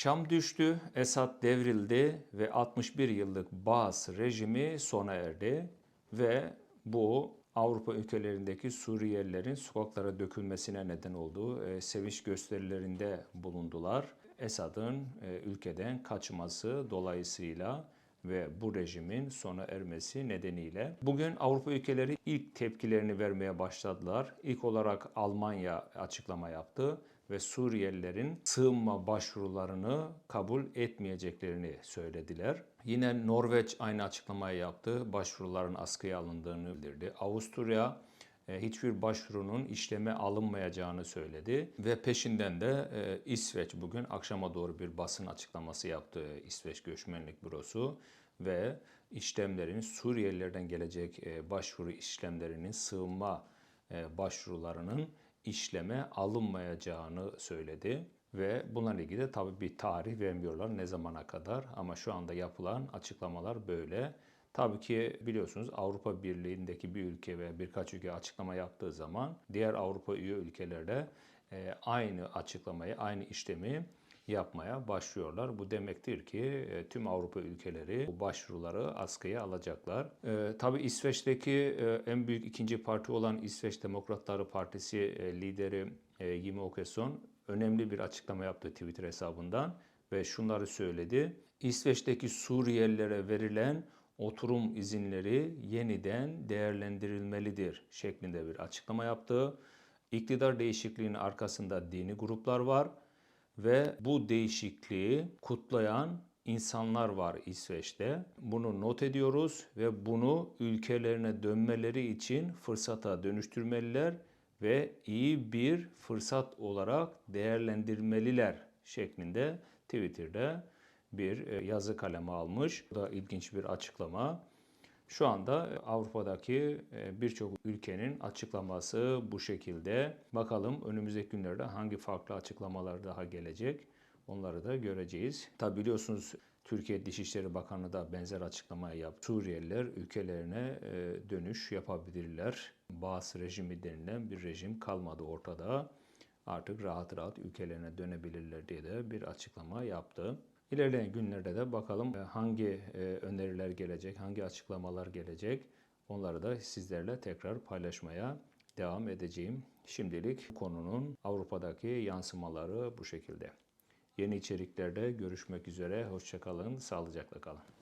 Şam düştü, Esad devrildi ve 61 yıllık Baas rejimi sona erdi ve bu Avrupa ülkelerindeki Suriyelilerin sokaklara dökülmesine neden oldu. E, sevinç gösterilerinde bulundular. Esad'ın e, ülkeden kaçması dolayısıyla ve bu rejimin sona ermesi nedeniyle bugün Avrupa ülkeleri ilk tepkilerini vermeye başladılar. İlk olarak Almanya açıklama yaptı ve Suriyelilerin sığınma başvurularını kabul etmeyeceklerini söylediler. Yine Norveç aynı açıklamayı yaptı. Başvuruların askıya alındığını bildirdi. Avusturya e, hiçbir başvurunun işleme alınmayacağını söyledi ve peşinden de e, İsveç bugün akşama doğru bir basın açıklaması yaptı İsveç Göçmenlik Bürosu ve işlemlerin Suriyelilerden gelecek e, başvuru işlemlerinin sığınma başvurularının işleme alınmayacağını söyledi. Ve bunlarla ilgili de tabii bir tarih vermiyorlar ne zamana kadar ama şu anda yapılan açıklamalar böyle. Tabii ki biliyorsunuz Avrupa Birliği'ndeki bir ülke ve birkaç ülke açıklama yaptığı zaman diğer Avrupa üye ülkelerde e, aynı açıklamayı, aynı işlemi yapmaya başlıyorlar. Bu demektir ki e, tüm Avrupa ülkeleri bu başvuruları askıya alacaklar. E, tabii İsveç'teki e, en büyük ikinci parti olan İsveç Demokratları Partisi e, lideri e, Jimmie Åkesson önemli bir açıklama yaptı Twitter hesabından ve şunları söyledi. İsveç'teki Suriyelilere verilen oturum izinleri yeniden değerlendirilmelidir şeklinde bir açıklama yaptı. İktidar değişikliğinin arkasında dini gruplar var ve bu değişikliği kutlayan insanlar var İsveç'te. Bunu not ediyoruz ve bunu ülkelerine dönmeleri için fırsata dönüştürmeliler ve iyi bir fırsat olarak değerlendirmeliler şeklinde Twitter'da bir e, yazı kalemi almış. Bu da ilginç bir açıklama. Şu anda Avrupa'daki e, birçok ülkenin açıklaması bu şekilde. Bakalım önümüzdeki günlerde hangi farklı açıklamalar daha gelecek. Onları da göreceğiz. Tabi biliyorsunuz Türkiye Dışişleri Bakanı da benzer açıklamayı yaptı. Suriyeliler ülkelerine e, dönüş yapabilirler. Bağız rejimi denilen bir rejim kalmadı ortada. Artık rahat rahat ülkelerine dönebilirler diye de bir açıklama yaptı. İlerleyen günlerde de bakalım e, hangi e, öneriler gelecek, hangi açıklamalar gelecek. Onları da sizlerle tekrar paylaşmaya devam edeceğim. Şimdilik konunun Avrupa'daki yansımaları bu şekilde. Yeni içeriklerde görüşmek üzere. Hoşçakalın, sağlıcakla kalın.